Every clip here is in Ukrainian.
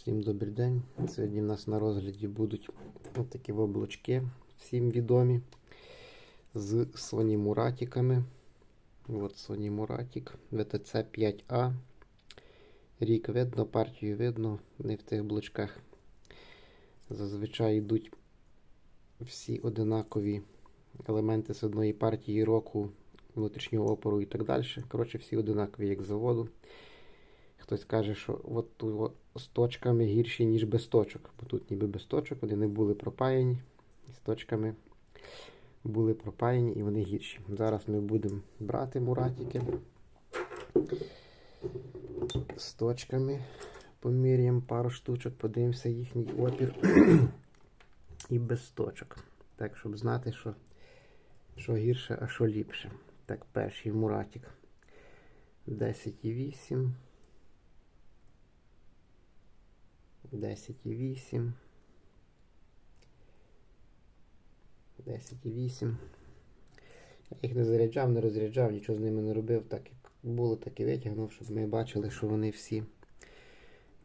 Всім добрий день. Сьогодні в нас на розгляді будуть такі облачки, всім відомі, з Sony Muratиками. От Sony Muratic VTC 5A. Рік видно, партію видно, не в тих блочках. Зазвичай йдуть всі одинакові елементи з одної партії року, внутрішнього опору і так далі. Коротше, всі одинакові, як заводу. Хтось каже, що от з точками гірші, ніж без точок. Бо тут ніби без точок, вони не були пропаяні. З точками були пропаяні і вони гірші. Зараз ми будемо брати муратики з точками. Поміряємо пару штучок, подивимося їхній опір. і без точок. Так, щоб знати, що, що гірше, а що ліпше. Так, перший муратик. 10,8. 10,8. 10,8. Я їх не заряджав, не розряджав, нічого з ними не робив. Так як було, так і витягнув, щоб ми бачили, що вони всі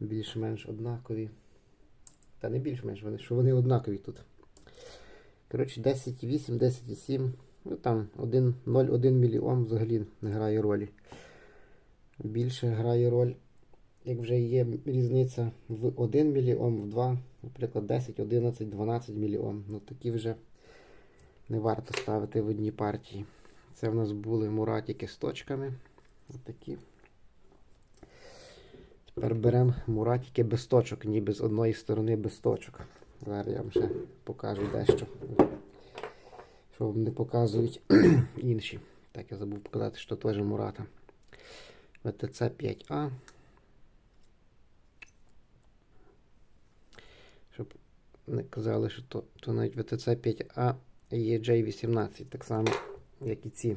більш-менш однакові. Та не більш-менш вони, що вони однакові тут. Коротше, 10,8, 10,7. Ну там 0,1 мільйон взагалі не грає ролі. Більше грає роль, як вже є різниця в 1 мільйон, в 2, наприклад, 10, 11, 12 мільйон. Ну такі вже не варто ставити в одній партії. Це в нас були муратики з точками. Отакі. Тепер беремо муратики без точок, ніби з одної сторони без точок. Зараз я вам ще покажу дещо. Що вам не показують інші. Так, я забув показати, що теж мурата. ВТЦ 5А. Щоб не казали, що то, то навіть ВТЦ 5А є J18, так само, як і ці.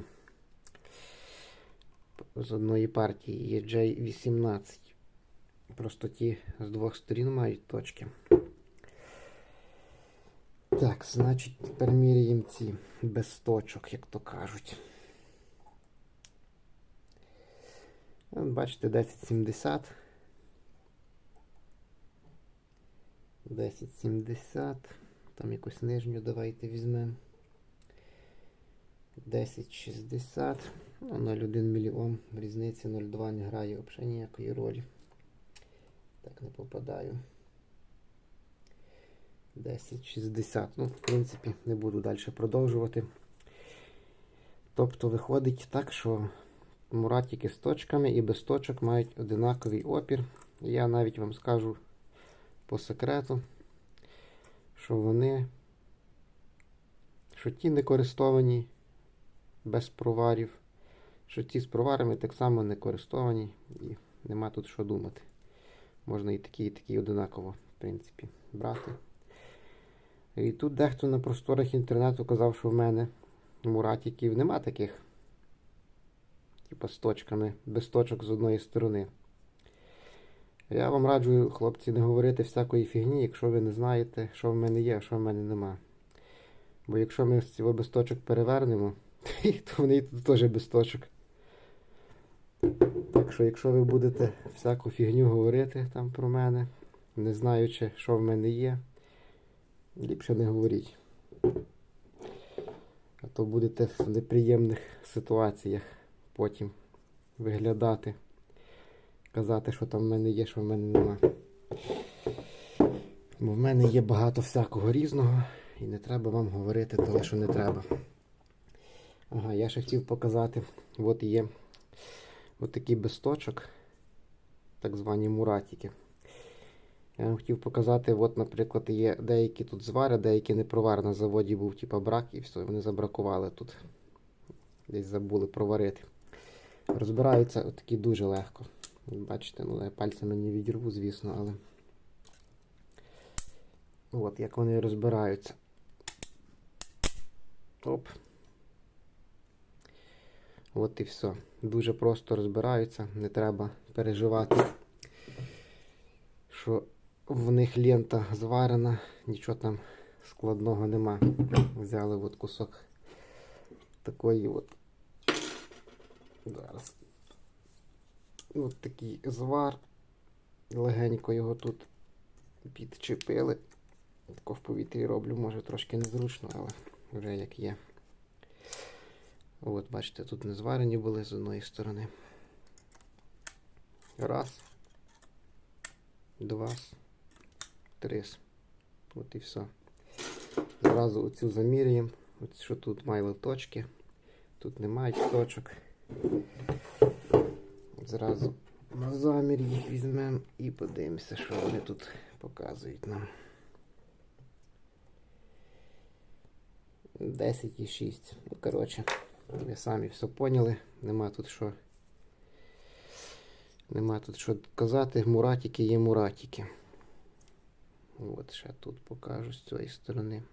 З одної партії є J18. Просто ті з двох сторін мають точки. Так, значить, тепер міряємо ці без точок, як то кажуть. Бачите, 1070. 1070. Там якусь нижню давайте візьмемо. 1060. Ну, 0,1 мільйон. Різниці 0,2 не грає взагалі ніякої ролі. Так, не попадаю. 1060. Ну, в принципі, не буду далі продовжувати. Тобто виходить так, що муратики з точками і без точок мають одинаковий опір. Я навіть вам скажу по секрету, що вони, що ті не користовані без проварів, що ті з проварами так само не користовані і нема тут що думати. Можна і такі, і такі одинаково, в принципі, брати. І тут дехто на просторах інтернету казав, що в мене муратиків нема таких. Типа з точками, без точок з одної сторони. Я вам раджу, хлопці, не говорити всякої фігні, якщо ви не знаєте, що в мене є, а що в мене нема. Бо якщо ми цього без точок перевернемо, то вони тут теж без точок. Так що, якщо ви будете всяку фігню говорити там про мене, не знаючи, що в мене є, ліпше не говоріть. А то будете в неприємних ситуаціях потім виглядати, казати, що там в мене є, що в мене нема. Бо в мене є багато всякого різного і не треба вам говорити того, що не треба. Ага, я ще хотів показати, от є от такі без так звані муратики. Я вам хотів показати, от, наприклад, є деякі тут звари, деякі не провар. На заводі був типа брак і все, вони забракували тут. Десь забули проварити. Розбираються такі дуже легко. Бачите, ну я пальцями не відірву, звісно, але. От як вони розбираються. Оп. От і все. Дуже просто розбираються, не треба переживати, що в них лента зварена, нічого там складного нема. Взяли от кусок такої от. Зараз. От такий звар. Легенько його тут підчепили. Тако в повітрі роблю, може трошки незручно, але вже як є. От, бачите, тут не зварені були з одної сторони. Раз. Два. Три. От і все. Зразу оцю замірюємо. От що тут мали точки. Тут немає точок. Зразу на замір їх візьмемо і подивимося, що вони тут показують нам. 10,6. Ну, коротше, ви самі все поняли. Нема тут що. Нема тут що казати. Муратики є муратики. От ще тут покажу з цієї сторони.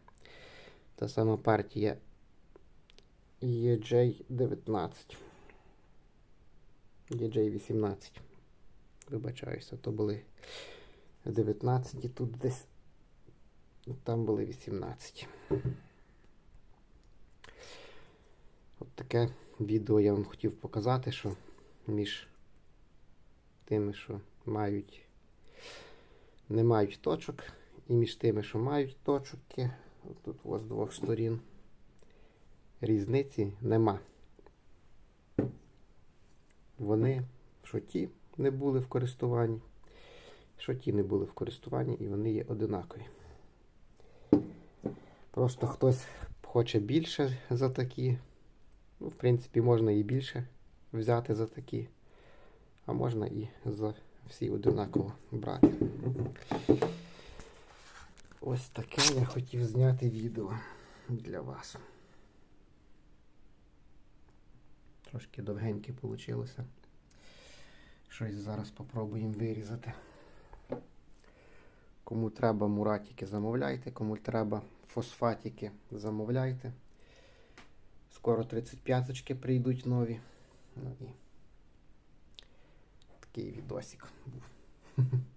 Та сама партія EJ19. EJ18. Вибачаюся, то були 19 і тут десь там були 18. От таке відео я вам хотів показати, що між тими, що мають, не мають точок, і між тими, що мають точки, тут у вас з двох сторін, різниці нема. Вони, що ті не були в користуванні, що ті не були в користуванні, і вони є одинакові. Просто хтось хоче більше за такі. Ну, в принципі, можна і більше взяти за такі, а можна і за всі одинаково брати. Ось таке я хотів зняти відео для вас. Трошки довгеньке вийшло. Щось зараз спробуємо вирізати. Кому треба муратики, замовляйте, кому треба фосфатики, замовляйте. Скоро 35-очки прийдуть нові. Ну і такий відосик був.